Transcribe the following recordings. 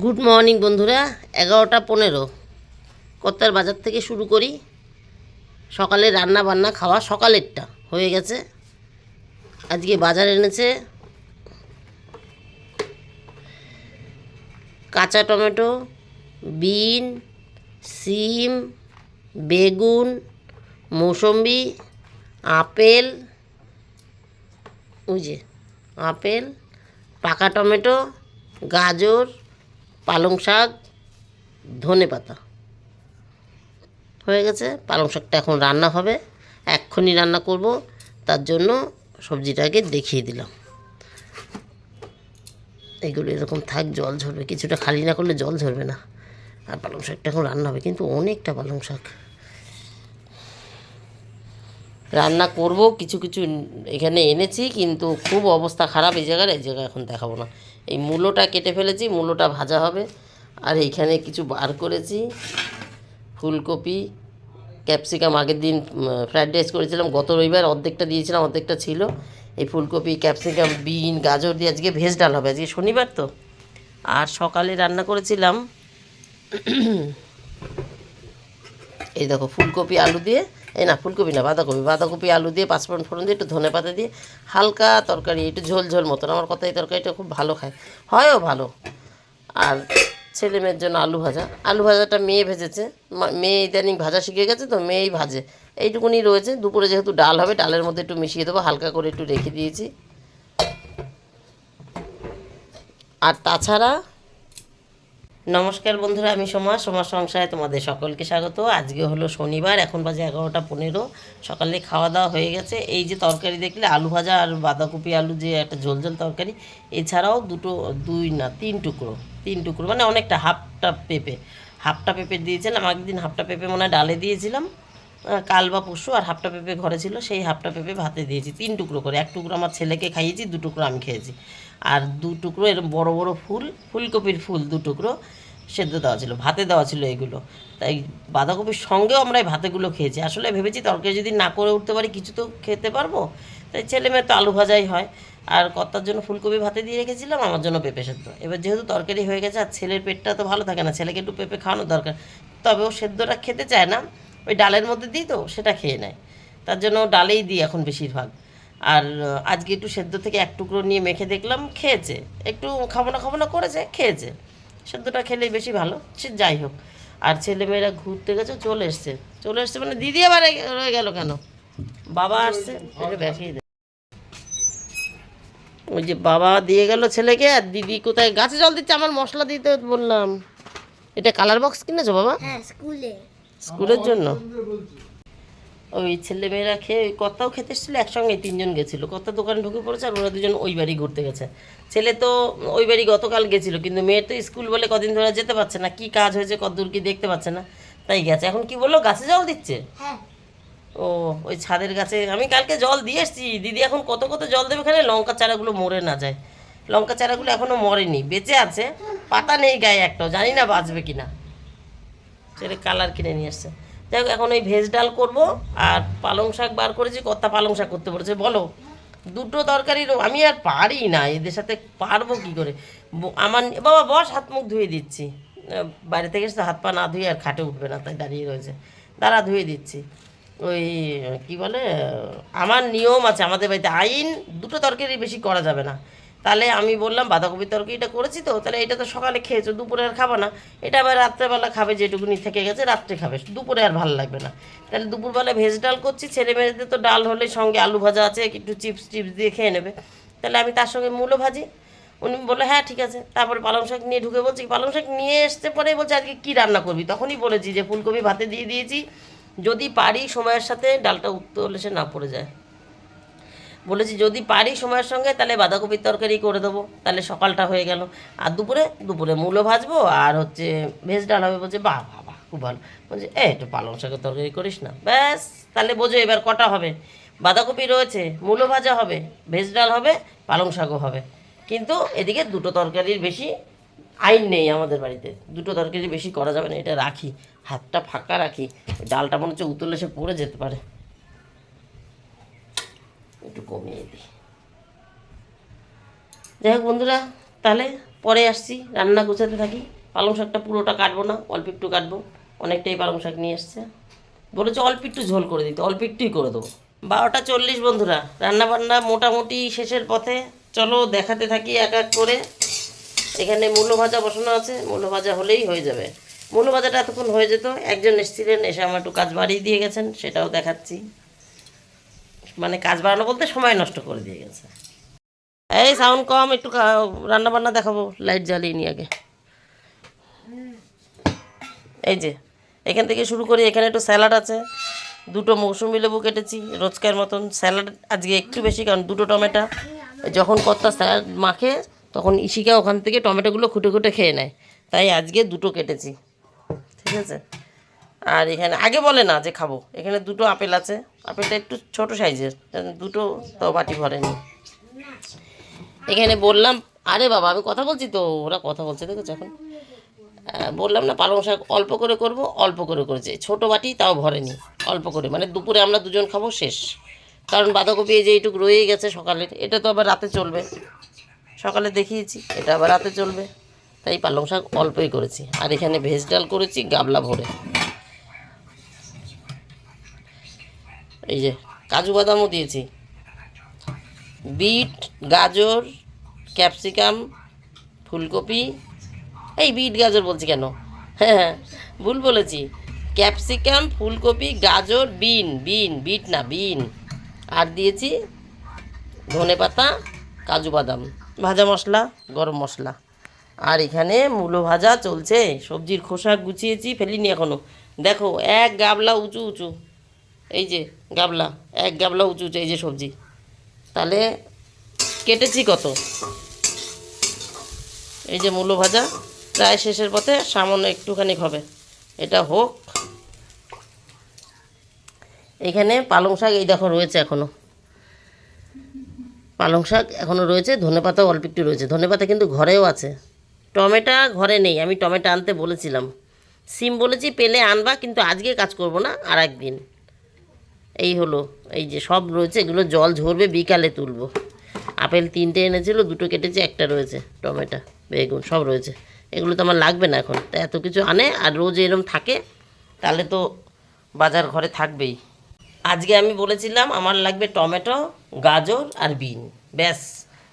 Good morning বন্ধুরা। এগারোটা পনেরো। কত্তার বাজার থেকে শুরু করি। সকালে রান্না বান্না খাওয়া সকালেরটা হয়ে গেছে। আজকে বাজার এনেছে কাঁচা টমেটো, বিন, সিম, বেগুন, মৌসম্বি, আপেল, ওই যে, আপেল, পাকা টমেটো, গাজর পালং শাক, ধনে পাতা। হয়ে গেছে, পালং শাকটা এখন রান্না হবে। এক্ষুনি রান্না করব, তার জন্য সবজিটাকে দেখিয়ে দিলাম। এগুলো এরকম থাক, জল ঝরবে। কিছুটা খালি না করলে জল ঝরবে না। আর পালং শাকটা এখন রান্না হবে, কিন্তু অনেকটা পালং শাক। রান্না করব, কিছু কিছু এখানে এনেছি, কিন্তু খুব অবস্থা খারাপ। এই জায়গার, এই জায়গায় এখন দেখাবো না। এই মূলোটা কেটে ফেলেছি, মূলোটা ভাজা হবে। আর এইখানে কিছু বার করেছি, ফুলকপি, ক্যাপসিকাম। আগের দিন ফ্রাইড রাইস করেছিলাম, গত রবিবার অর্ধেকটা দিয়েছিলাম, অর্ধেকটা ছিল। এই ফুলকপি, ক্যাপসিকাম, বিন, গাজর দিয়ে আজকে ভেজ ডাল হবে, আজকে শনিবার তো। আর সকালে রান্না করেছিলাম, এই দেখো, ফুলকপি, আলু দিয়ে এই না, ফুলকপি না, বাঁধাকপি বাঁধাকপি, আলু দিয়ে, পাঁচফোড়ন ফোড়ন দিয়ে, একটু ধনে পাতা দিয়ে, হালকা তরকারি, একটু ঝোল ঝোল মতন। আমার কথা এই তরকারিটা খুব ভালো খায়। হয়ও ভালো। আর ছেলে মেয়ের জন্য আলু ভাজা। আলু ভাজাটা মেয়ে ভেজেছে। মেয়ে ইদানিং ভাজা শিখে গেছে তো, মেয়েই ভাজে। এইটুকুনি রয়েছে। দুপুরে যেহেতু ডাল হবে, ডালের মধ্যে একটু মিশিয়ে দেবো, হালকা করে একটু রেখে দিয়েছি। আর তাছাড়া নমস্কার বন্ধুরা, আমি সোমা সোমা সংসারে তোমাদের সকলকে স্বাগত। আজকে হলো শনিবার, এখন বাজে এগারোটা পনেরো। সকালে খাওয়া দাওয়া হয়ে গেছে। এই যে তরকারি দেখলে আলু ভাজা আর বাঁধাকপি আলু যে একটা ঝোল ঝোল তরকারি, এছাড়াও দুটো, দুই না, তিন টুকরো তিন টুকরো মানে অনেকটা হাফটা পেঁপে। হাফটা পেঁপে দিয়েছিলাম একদিন হাফটা পেঁপে মনে হয় ডালে দিয়েছিলাম। কাল বা পরশু আর হাফটা পেঁপে ঘরে ছিল, সেই হাফটা পেঁপে ভাতে দিয়েছি, তিন টুকরো করে। এক টুকরো আমার ছেলেকে খাইয়েছি, দু টুকরো আমি খেয়েছি। আর দু টুকরো এরকম বড় বড় ফুল, ফুলকপির ফুল দু টুকরো সেদ্ধ দেওয়া ছিল, ভাতে দেওয়া ছিল এগুলো। তাই বাঁধাকপির সঙ্গেও আমরা এই ভাতেগুলো খেয়েছি। আসলে ভেবেছি তরকারি যদি না করে উঠতে পারি, কিছু তো খেতে পারব। তাই ছেলে মেয়ে তো আলু ভাজাই হয়। আর কর্তার জন্য ফুলকপি ভাতে দিয়ে রেখেছিলাম, আমার জন্য পেঁপে সেদ্ধ। এবার যেহেতু তরকারি হয়ে গেছে, আর ছেলের পেটটা তো ভালো থাকে না, ছেলেকে একটু পেঁপে খাওয়ানো দরকার। তবে ও সেদ্ধটা খেতে চায় না। ওই ডালের মধ্যে দিই তো, সেটা খেয়ে নেয়। তার জন্য ডালেই দিই এখন বেশিরভাগ। আর আজকে একটু সেদ্ধ থেকে এক টুকরো নিয়ে মেখে দেখলাম, খেয়েছে। একটু খাব না খাব না করেছে, খেয়েছে। সেদ্ধটা খেলেই বেশি ভালো, সে যাই হোক। আর ছেলেমেয়েরা ঘুরতে গেছে, চলে এসছে। চলে এসছে মানে দিদি আবার রয়ে গেল কেন? বাবা আসছে এটা দেখিয়ে ওই যে বাবা দিয়ে গেল ছেলেকে, আর দিদি কোথায়? গাছে জল দিচ্ছে, আমার মশলা দিতে বললাম। এটা কালার বক্স কিনেছো বাবা? হ্যাঁ স্কুলে। স্কুলের জন্য? ওই ছেলে মেয়েরা খেয়ে ওই কর্তাও খেতে এসেছিল একসঙ্গে তিনজন গেছিল। কর্তা দোকানে ঢুকে পড়েছে আর ওরা দুজন ওই বাড়ি ঘুরতে গেছে। ছেলে তো ওই বাড়ি গতকাল গেছিল কিন্তু মেয়ের তো স্কুল বলে কদিন ধরে যেতে পারছে না। কি কাজ হয়েছে কতদূর কি দেখতে পাচ্ছে না তাই গেছে। এখন কি বলল গাছে জল দিচ্ছে? হ্যাঁ। ও ওই ছাদের গাছে আমি কালকে জল দিয়ে এসেছি। দিদি এখন কত কত জল দেবে এখানে? লঙ্কা চারাগুলো মরে না যায়। লঙ্কা চারাগুলো এখনও মরেনি বেঁচে আছে পাতা নেই গায়ে একটাও জানি না বাঁচবে কিনা। ছেলে কালার কিনে নিয়ে আসছে। যাই হোক, এখন ওই ভেজ ডাল করব আর পালং শাক বার করেছি কত্তা পালং শাক করতে বলেছে, বলো, দুটো তরকারির আমি আর পারি না, এদের সাথে পারব কি করে? আমার বাবা, বস, হাত মুখ ধুয়ে দিচ্ছি। বাইরে থেকে এসে হাত পা না ধুয়ে আর খাটে উঠবে না, তাই দাঁড়িয়ে রয়েছে। দাঁড়া, ধুয়ে দিচ্ছি। ওই, কি বলে, আমার নিয়ম আছে, আমাদের বাড়িতে আইন, দুটো তরকারি বেশি করা যাবে না। তাহলে আমি বললাম, বাঁধাকপির তরকারিটা করেছি তো, তাহলে এটা তো সকালে খেয়েছো, দুপুরে আর খাব না। এটা আবার রাত্রেবেলা খাবে যেটুকুনি থেকে গেছে, রাত্রে খাবে। দুপুরে আর ভালো লাগবে না। তাহলে দুপুরবেলা ভেজ ডাল করছি, ছেলে মেয়েদের তো ডাল হলে সঙ্গে আলু ভাজা আছে, একটু চিপস টিপস দিয়ে খেয়ে নেবে। তাহলে আমি তার সঙ্গে মূলো ভাজি। উনি বলল হ্যাঁ ঠিক আছে। তারপরে পালং শাক নিয়ে ঢুকে বলছি, পালং শাক নিয়ে এসতে পরে বলছে, আজকে কী রান্না করবি? তখনই বলেছি যে, ফুলকপি ভাতে দিয়ে দিয়েছি। যদি পারি সময়ের সাথে ডালটা উত্তর সে না পড়ে যায়। বলেছি, যদি পারি সময়ের সঙ্গে, তাহলে বাঁধাকপির তরকারি করে দেবো। তাহলে সকালটা হয়ে গেল। আর দুপুরে দুপুরে মূলো ভাজবো, আর হচ্ছে ভেজ ডাল হবে বলছে, বাহ বাহ খুব ভালো। বলছে, এ, একটু পালং শাকের তরকারি করিস না। ব্যাস, তাহলে বোঝো এবার কটা হবে। বাঁধাকপি রয়েছে, মূলো ভাজা হবে, ভেজ ডাল হবে, পালং শাকও হবে। কিন্তু এদিকে দুটো তরকারির বেশি আইন নেই আমাদের বাড়িতে। দুটো তরকারি বেশি করা যাবে না, এটা রাখি, হাতটা ফাঁকা রাখি। ডালটা মনে হচ্ছে উতলে সে পড়ে যেতে পারে। একটু কমিয়ে দিই। যাই হোক বন্ধুরা, তাহলে পরে আসছি, রান্না গুছাতে থাকি। পালং শাকটা পুরোটা কাটবো না, অল্প একটু কাটবো। অনেকটাই পালং শাক নিয়ে এসছে। বলেছে অল্প একটু ঝোল করে দিতে, অল্প একটুই করে দেবো। বারোটা চল্লিশ বন্ধুরা রান্না বান্না মোটামুটি শেষের পথে। চলো দেখাতে থাকি এক এক করে। এখানে মূলো ভাজা বসানো আছে, মূলো ভাজা হলেই হয়ে যাবে। মূলো ভাজাটা এতক্ষণ হয়ে যেত, একজন এসেছিলেন, এসে আমার একটু কাজ বাড়িয়ে দিয়ে গেছেন, সেটাও দেখাচ্ছি। মানে কাজ বাড়ানো বলতে সময় নষ্ট করে দিয়ে গেছে। এই সাউন্ড কম, একটু রান্না বান্না দেখাবো লাইট জ্বালিয়ে নি আগে। এই যে, এখান থেকে শুরু করি, এখানে একটু স্যালাড আছে। দুটো মৌসুমি লেবু কেটেছি, রোজকার মতন স্যালাড আজকে একটু বেশি, কারণ দুটো টমেটো। যখন কর্তা স্যালাড মাখে, তখন ইশিকা ওখান থেকে টমেটোগুলো খুঁটে খুঁটে খেয়ে নেয়। তাই আজকে দুটো কেটেছি। ঠিক আছে? আর এখানে আগে বলে না যে খাব। এখানে দুটো আপেল আছে। আপেলটা একটু ছোট সাইজের দুটো তো বাটি ভরেনি। এখানে বললাম, আরে বাবা, আমি কথা বলছি তো, ওরা কথা বলছে, দেখেছ এখন? বললাম না, পালং শাক অল্প করে করব, অল্প করে করেছে। ছোট বাটি তাও ভরেনি, অল্প করে। মানে দুপুরে আমরা দুজন খাব, শেষ। কারণ বাঁধাকপি এই যে এইটুকু রয়েই গেছে সকালের। এটা তো আবার রাতে চলবে। সকালে দেখিয়েছি, এটা আবার রাতে চলবে। তাই পালং শাক অল্পই করেছি। আর এখানে ভেজ ডাল করেছি, গাবলা ভরে। এই যে, কাজু বাদামও দিয়েছি। বিট, গাজর, ক্যাপসিকাম, ফুলকপি। এই বিট, গাজর বলছি কেন? হ্যাঁ হ্যাঁ ভুল বলেছি। ক্যাপসিকাম, ফুলকপি, গাজর, বিন বিন, বিট না, বিন। আর দিয়েছি ধনে পাতা, কাজু বাদাম। ভাজা মশলা, গরম মশলা। আর এখানে মূলো ভাজা চলছে। সবজির খোসা গুছিয়েছি, ফেলিনি এখনও দেখো, এক গাবলা উঁচু উঁচু। এই যে গাবলা, এক গাবলা উঁচু উঁচু এই যে সবজি। তাহলে কেটেছি কত? এই যে মূলো ভাজা, প্রায় শেষের পথে সামান্য একটুখানি হবে। এটা হোক। এখানে পালং শাক এই দেখো রয়েছে এখনও পালং শাক এখনও রয়েছে, ধনে পাতাও অল্প একটু রয়েছে। ধনে পাতা কিন্তু ঘরেও আছে। টমেটো ঘরে নেই, আমি টমেটো আনতে বলেছিলাম। সিম বলেছি পেলে আনবা, কিন্তু আজকে কাজ করব না, আর একদিন। এই হলো, এই যে সব রয়েছে, এগুলো জল ঝরবে, বিকালে তুলবো। আপেল তিনটে এনেছিল, দুটো কেটেছে, একটা রয়েছে, টমেটো, বেগুন, সব রয়েছে। এগুলো তো আমার লাগবে না এখন। তা এত কিছু আনে, আর রোজ এরম থাকে, তাহলে তো বাজার ঘরে থাকবেই। আজকে আমি বলেছিলাম, আমার লাগবে টমেটো, গাজর আর বিন, ব্যাস।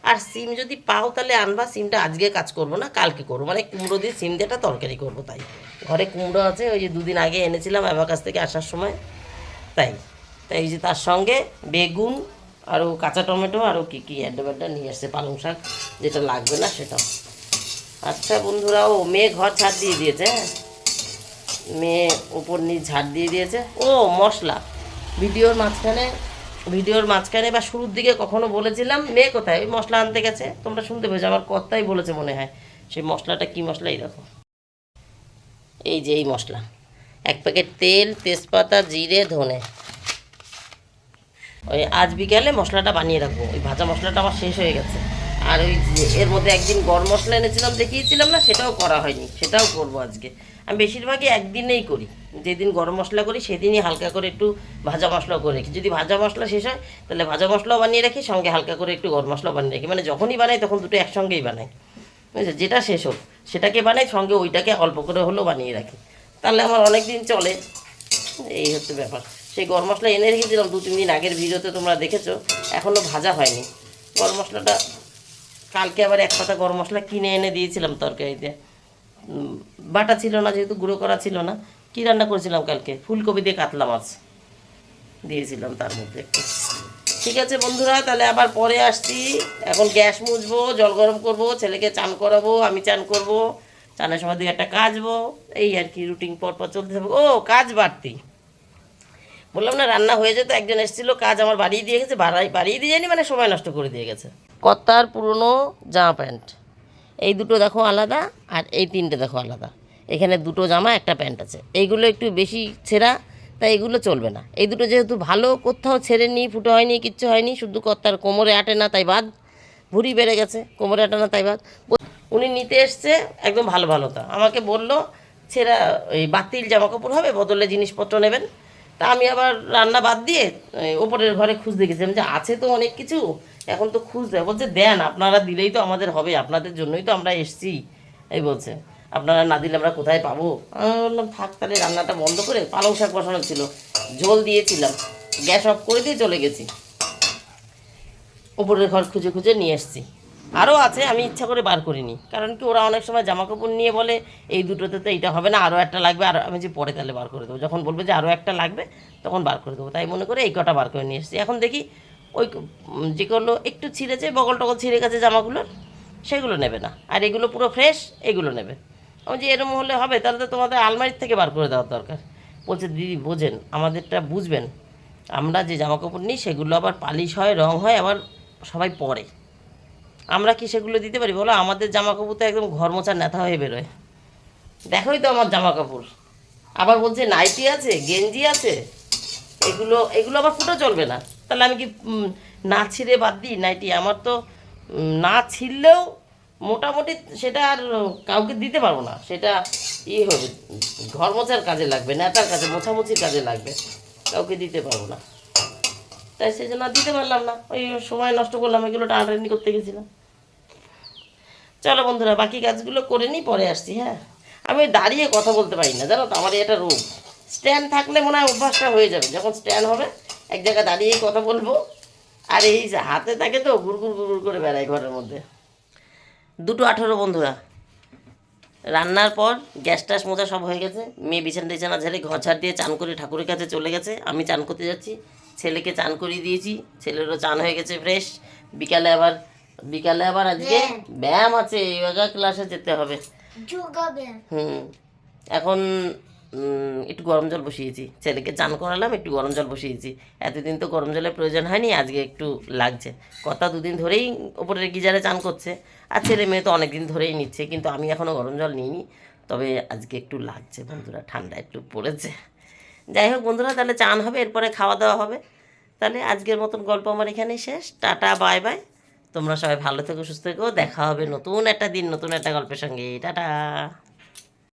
আর সিম যদি পাও, তাহলে আনবা, সিমটা আজকে কাজ করব না, কালকে করব। মানে কুমড়ো দিয়ে সিম দিয়ে একটা তরকারি করব তাই। ঘরে কুমড়ো আছে, ওই যে দুদিন আগে এনেছিলাম, আমার কাছ থেকে আসার সময়, তাই। তাই যে তার সঙ্গে বেগুন আরও কাঁচা টমেটো আরও কী কী অ্যাড্ডা নিয়ে আসছে পালং শাক, যেটা লাগবে না সেটাও আচ্ছা বন্ধুরা, ও মেয়ে ঘর ছাড় দিয়ে দিয়েছে হ্যাঁ? মেয়ে উপর নিয়ে ঝাড় দিয়ে দিয়েছে। ও মশলা। ভিডিওর মাঝখানে ভিডিওর মাঝখানে বা শুরুর দিকে কখনো বলেছিলাম, মেয়ে কোথায়? ওই মশলা আনতে গেছে। তোমরা শুনতে পেয়েছ, আমার কর্তাই বলেছে মনে হয়, সেই মশলাটা কী মশলাই দেখো। এই যে এই মশলা। এক প্যাকেট তেল, তেজপাতা, জিরে, ধনে। ওই আজ বিকালে মশলাটা বানিয়ে রাখব। ওই ভাজা মশলাটা আমার শেষ হয়ে গেছে। আর ওই এর মধ্যে একদিন গরম মশলা এনেছিলাম, দেখিয়েছিলাম না, সেটাও করা হয়নি। সেটাও করব আজকে। আমি বেশিরভাগই একদিনেই করি। যেদিন গরম মশলা করি, সেদিনই হালকা করে একটু ভাজা মশলা করে রাখি। যদি ভাজা মশলা শেষ হয়, তাহলে ভাজা মশলাও বানিয়ে রাখি, সঙ্গে হালকা করে একটু গরম মশলা বানিয়ে রাখি। মানে যখনই বানাই, তখন দুটো একসঙ্গেই বানাই। বুঝেছ? যেটা শেষ হোক, সেটাকে বানাই, সঙ্গে ওইটাকে অল্প করে হলেও বানিয়ে রাখি। তাহলে আমার অনেক দিন চলে। এই হচ্ছে ব্যাপার। সেই গরম মশলা এনে রেখেছিলাম দু, তিন দিন আগের ভিডিওতে তোমরা দেখেছ এখনও ভাজা হয়নি। গরম মশলাটা কালকে আবার এক পাতা গরম মশলা কিনে এনে দিয়েছিলাম তরকারিতে। বাটা ছিল না, যেহেতু গুঁড়ো করা ছিল না, কি রান্না করেছিলাম কালকে? ফুলকপি দিয়ে কাতলা মাছ দিয়েছিলাম তার মধ্যে একটু। ঠিক আছে বন্ধুরা, তাহলে আবার পরে আসছি। এখন গ্যাস মুছবো, জল গরম করব, ছেলেকে চান করাবো, আমি চান করব, চানের সময় দিকে একটা কাজবো, এই আর কি রুটিন পর পর চলতে থাকবে। ও, কাজ বাড়তি। বললাম, না, রান্না হয়ে যেত, একজন এসেছিল, কাজ আমার বাড়িয়ে দিয়ে গেছে বাড়িয়ে দিয়ে যায়নি মানে সময় নষ্ট করে দিয়ে গেছে। কত্তার পুরনো জামা প্যান্ট। এই দুটো দেখো আলাদা আর এই তিনটে দেখো আলাদা। এখানে দুটো জামা, একটা প্যান্ট আছে। এইগুলো একটু বেশি ছেঁড়া, তাই এগুলো চলবে না। এই দুটো যেহেতু ভালো, কোথাও ছেড়েনি, ফুটো হয়নি, কিচ্ছু হয়নি, শুধু কত্তার কোমরে আটে না, তাই বাদ। ভুঁড়ি বেড়ে গেছে, কোমরে আটে না, তাই বাদ। উনি নিতে এসছে একদম ভালো ভালো তা। আমাকে বলল, ছেঁড়া ওই বাতিল জামা কাপড় হবে, বদলে জিনিসপত্র নেবেন। তা আমি আবার রান্না বাদ দিয়ে ওপরের ঘরে খুঁজতে গেছিলাম যে আছে তো অনেক কিছু, এখন তো খুঁজতে। বলছে, দেন, আপনারা দিলেই তো আমাদের হবে, আপনাদের জন্যই তো আমরা এসছি। এই বলছে, আপনারা না দিলে আমরা কোথায় পাবো? আমি বললাম, থাক তাহলে, রান্নাটা বন্ধ করে পালং শাক বসানো ছিল, ঝোল দিয়েছিলাম, গ্যাস অফ করে দিয়ে চলে গেছি। ওপরের ঘর খুঁজে খুঁজে নিয়ে এসেছি। আরও আছে আমি ইচ্ছা করে বার করিনি। কারণ কি ওরা অনেক সময় জামা কাপড় নিয়ে বলে এই দুটোতে তো এইটা হবে না আরও একটা লাগবে আর আমি যে পরে তাহলে বার করে দেবো। যখন বলবে যে আরও একটা লাগবে তখন বার করে দেবো। তাই মনে করে এই কটা বার করে নিয়ে এসেছি। এখন দেখি ওই উম, যেগুলো একটু ছিঁড়েছে বগল টগল ছিঁড়ে গেছে জামাগুলোর সেগুলো নেবে না। আর এগুলো পুরো ফ্রেশ এগুলো নেবে। আমি যে এরম হলে হবে তাহলে তো তোমাদের আলমারির থেকে বার করে দেওয়ার দরকার। বলছে দিদি বোঝেন আমাদেরটা বুঝবেন। আমরা যে জামা কাপড় নিই সেগুলো আবার পালিশ হয় রং হয় আবার সবাই পরে। আমরা কি সেগুলো দিতে পারি? বলো, আমাদের জামা কাপড় তো একদম ঘর মোছার নেতা হয়ে বেরোয়। দেখোই তো আমার জামা কাপড় আবার বলছে, নাইটি আছে, গেঞ্জি আছে, এগুলো এগুলো আবার ফুটো চলবে না। তাহলে আমি কি না ছিঁড়ে বাদ দিই? নাইটি আমার তো না ছিঁড়লেও মোটামুটি সেটা আর কাউকে দিতে পারব না। সেটা ইয়ে হবে ঘর মোছার কাজে লাগবে, নেতার কাজে, মোছামুছির কাজে লাগবে। কাউকে দিতে পারব না। তাই সেই জন্য দিতে পারলাম না। ওই সময় নষ্ট করলাম, এগুলো টানাটানি করতে গেছিলাম। চলো বন্ধুরা, বাকি কাজগুলো করে নিই, পরে আসছি হ্যাঁ? আমি দাঁড়িয়ে কথা বলতে পারি না, জানো তো, আমার এটা রোগ স্ট্যান্ড থাকলে মনে হয় অভ্যাসটা হয়ে যাবে, যখন স্ট্যান্ড হবে, এক জায়গায় দাঁড়িয়েই কথা বলব। আর এই হাতে থাকে তো গুড়গুড় গুড়গুড় করে বেড়ায় ঘরের মধ্যে। দুটো আঠেরো, বন্ধুরা। রান্নার পর গ্যাস ট্যাস মোজা সব হয়ে গেছে। মেয়ে বিছানা টিছানা ঝেড়ে ঘর ঝাড় দিয়ে চান করে ঠাকুরের কাছে চলে গেছে। আমি চান করতে যাচ্ছি। ছেলেকে চান করিয়ে দিয়েছি। ছেলেরও চান হয়ে গেছে ফ্রেশ বিকালে আবার বিকালে আবার আজকে ব্যায়াম আছে যোগা ক্লাসে যেতে হবে। হুম। এখন একটু গরম জল বসিয়েছি। ছেলেকে চান করালাম একটু গরম জল বসিয়েছি। এতদিন তো গরম জলের প্রয়োজন হয়নি আজকে একটু লাগছে। কথা দুদিন ধরেই ওপরের গিজারে চান করছে। আর ছেলে মেয়ে তো অনেক দিন ধরেই নিচ্ছে কিন্তু আমি এখনও গরম জল নিইনি। তবে আজকে একটু লাগছে বন্ধুরা ঠান্ডা একটু পড়েছে। যাই হোক বন্ধুরা তাহলে চান হবে এরপরে খাওয়া দাওয়া হবে। তাহলে আজকের মতন গল্প আমার এখানেই শেষ। Tata bye bye. তোমরা সবাই ভালো থেকো, সুস্থ থেকো। দেখা হবে নতুন একটা দিন, নতুন একটা গল্পের সঙ্গে। টাটা।